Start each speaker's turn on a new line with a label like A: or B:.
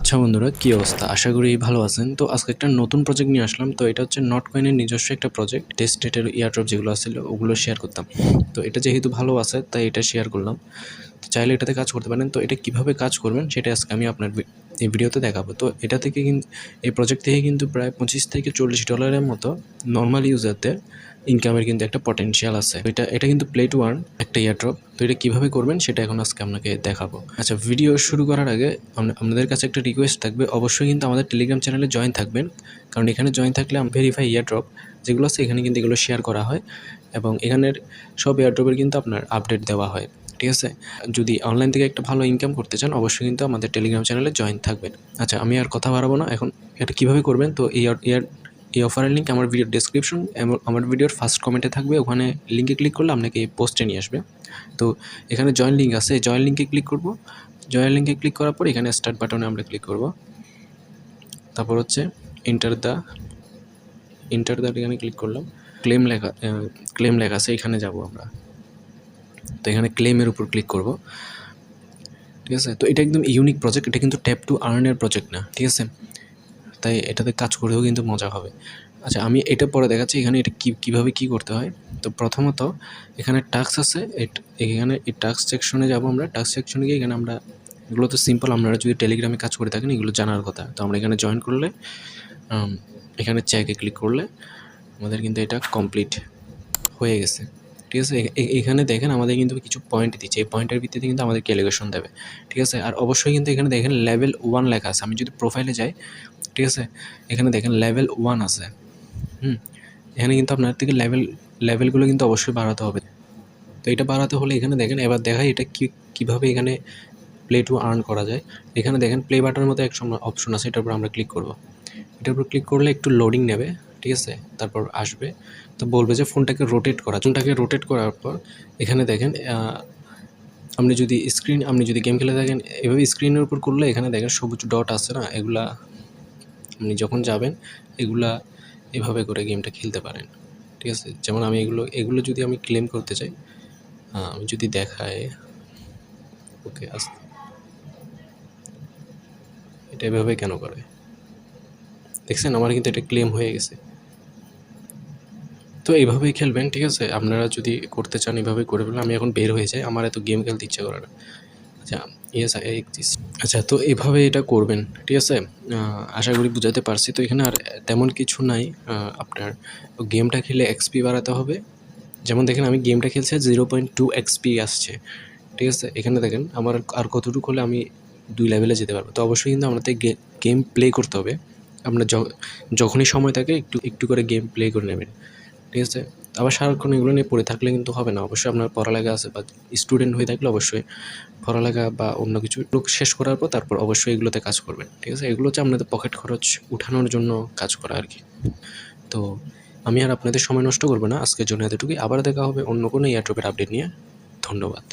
A: আচ্ছা বন্ধুরা, কী অবস্থা? আশা করি ভালো আছেন। তো আজকে একটা নতুন প্রজেক্ট নিয়ে আসলাম। তো এটা হচ্ছে নট কয়েনের নিজস্ব একটা প্রজেক্ট টেস্ট ডেটের ইয়ারড্রপ যেগুলো আসছিল ওগুলো শেয়ার করতাম। তো এটা যেহেতু ভালো আছে, তাই এটা শেয়ার করলাম। তো চাইলে এটাতে কাজ করতে পারেন। তো এটা কীভাবে কাজ করবেন, সেটা আজকে আমি আপনার এই ভিডিওতে দেখাবো। তো এটা থেকে কিন্তু এই প্রজেক্ট থেকে কিন্তু প্রায় পঁচিশ থেকে চল্লিশ ডলারের মতো নর্মাল ইউজারদের ইনকামের কিন্তু একটা পটেনশিয়াল আছে। এটা এটা কিন্তু প্লে টু আর্ন একটা ইয়ারড্রপ তো এটা কীভাবে করবেন সেটা এখন আজকে আপনাকে দেখাবো। আচ্ছা ভিডিও শুরু করার আগে আপনাদের কাছে একটা রিকোয়েস্ট থাকবে। অবশ্যই কিন্তু আমাদের টেলিগ্রাম চ্যানেলে জয়েন থাকবেন। কারণ এখানে জয়েন থাকলে ভেরিফাই ইয়ারড্রপ যেগুলো আছে, এখানে কিন্তু এগুলো শেয়ার করা হয়। এবং এখানের সব এয়ারড্রপের কিন্তু আপনার আপডেট দেওয়া হয়। ঠিক আছে? যদি অনলাইন থেকে একটা ভালো ইনকাম করতে চান, অবশ্যই কিন্তু আমাদের টেলিগ্রাম চ্যানেলে জয়েন থাকবেন। আচ্ছা আমি আর কথা বাড়াবো না। এখন এটা কীভাবে করবেন? তো এই এই অফারের লিঙ্ক আমার ভিডিও ডিসক্রিপশন আমার ভিডিওর ফার্স্ট কমেন্টে থাকবে। ওখানে লিঙ্কে ক্লিক করলে আপনাকে এই পোস্টে নিয়ে আসবে। তো এখানে জয়েন লিঙ্ক আছে। জয়েন লিঙ্কে ক্লিক করব। জয়েন লিঙ্কে ক্লিক করার পর এখানে স্টার্ট বাটনে আমরা ক্লিক করব। তারপর হচ্ছে এন্টার দ্য এন্টার দ্য এখানে ক্লিক করলাম। ক্লেম লেখা ক্লেম লেখা আছে। এখানে যাব আমরা। তো এখানে ক্লেমের উপর ক্লিক করব। ঠিক আছে? তো এটা একদম ইউনিক প্রজেক্ট এটা কিন্তু ট্যাপ টু আর্নের প্রজেক্ট না, ঠিক আছে? তাই এটাতে কাজ করেও কিন্তু মজা হবে। আচ্ছা আমি এটা পরে দেখাচ্ছি এখানে এটা কী, কীভাবে কী করতে হয়। তো প্রথমত এখানে টাস্ক আছে এখানে এই টাক্স সেকশনে যাব আমরা। টাস্ক সেকশনে গিয়ে এখানে আমরা, এগুলো তো সিম্পল আপনারা যদি টেলিগ্রামে কাজ করে থাকেন এগুলো জানার কথা। তো আমরা এখানে জয়েন করলে এখানে চেকে ক্লিক করলে আমাদের কিন্তু এটা কমপ্লিট হয়ে গেছে। ঠিক আছে? এখানে দেখেন আমাদের কিন্তু কিছু পয়েন্ট দিচ্ছে। এই পয়েন্টের ভিত্তিতে কিন্তু আমাদের ক্যালিকুলেশন দেবে। ঠিক আছে? আর অবশ্যই কিন্তু এখানে দেখেন লেভেল ওয়ান লেখা আছে। আমি যদি প্রোফাইলে যাই, ঠিক আছে? এখানে দেখেন লেভেল ওয়ান আছে। হুম? এখানে কিন্তু আপনার থেকে লেভেল লেভেলগুলো কিন্তু অবশ্যই বাড়াতে হবে। তো এটা বাড়াতে হলে এখানে দেখেন, এবার দেখাই এটা কি, কীভাবে এখানে প্লে টু আর্ন করা যায়। এখানে দেখেন প্লে বাটনের মতো এক অপশন আছে। এটার উপর আমরা ক্লিক করব। এটার উপর ক্লিক করলে একটু লোডিং নেবে। ঠিক আছে? তারপর আসবে। তো বলবে যে ফোনটাকে রোটেট করা। ফোনটাকে রোটেট করার পর এখানে দেখেন আপনি যদি স্ক্রিন আপনি যদি গেম খেলে থাকেন এভাবে স্ক্রিনের উপর করলে এখানে দেখেন সবুজ ডট আছে না? এগুলা আপনি যখন যাবেন, এগুলা এভাবে করে গেমটা খেলতে পারেন। ঠিক আছে? যেমন আমি এগুলো এগুলো যদি আমি ক্লেম করতে চাই আমি যদি দেখাই ওকে আস্তে এটা এভাবে কেন করে? দেখছেন? আমার কিন্তু এটা ক্লেম হয়ে গেছে। তো এইভাবেই খেলবেন, ঠিক আছে? আপনারা যদি করতে চান এইভাবে করে ফেলবেন আমি এখন বের হয়ে যাই, আমার এত গেম খেলতে ইচ্ছে করে না। আচ্ছা ইয়েস আচ্ছা তো এভাবে এটা করবেন, ঠিক আছে? আশা করি বুঝাতে পারছি। তো এখানে আর তেমন কিছু নাই আপনার। গেমটা খেলে এক্সপি বাড়াতে হবে। যেমন দেখেন, আমি গেমটা খেলছি জিরো পয়েন্ট টু এক্সপি আসছে, ঠিক আছে? এখানে দেখেন, আমার আর কতটুকু হলে আমি দুই লেভেলে যেতে পারব। তো অবশ্যই কিন্তু আমাদের গেম প্লে করতে হবে। আপনার যখনই সময় থাকে, একটু একটু করে গেম প্লে করে নেবেন। ঠিক আছে? আবার সারাক্ষণ এগুলো নিয়ে পড়ে থাকলে কিন্তু হবে না। অবশ্যই আপনার পড়ালেখা আছে বা স্টুডেন্ট হয়ে থাকলে অবশ্যই পড়ালেখা বা অন্য কিছু লোক শেষ করার পর তারপর অবশ্যই এগুলোতে কাজ করবেন। ঠিক আছে? এগুলো হচ্ছে আপনাদের পকেট খরচ উঠানোর জন্য কাজ করা আর কি। তো আমি আর আপনাদের সময় নষ্ট করব না। আজকের জন্য এতটুকুই। আবার দেখা হবে অন্য কোনো এয়ারট্রপের আপডেট নিয়ে। ধন্যবাদ।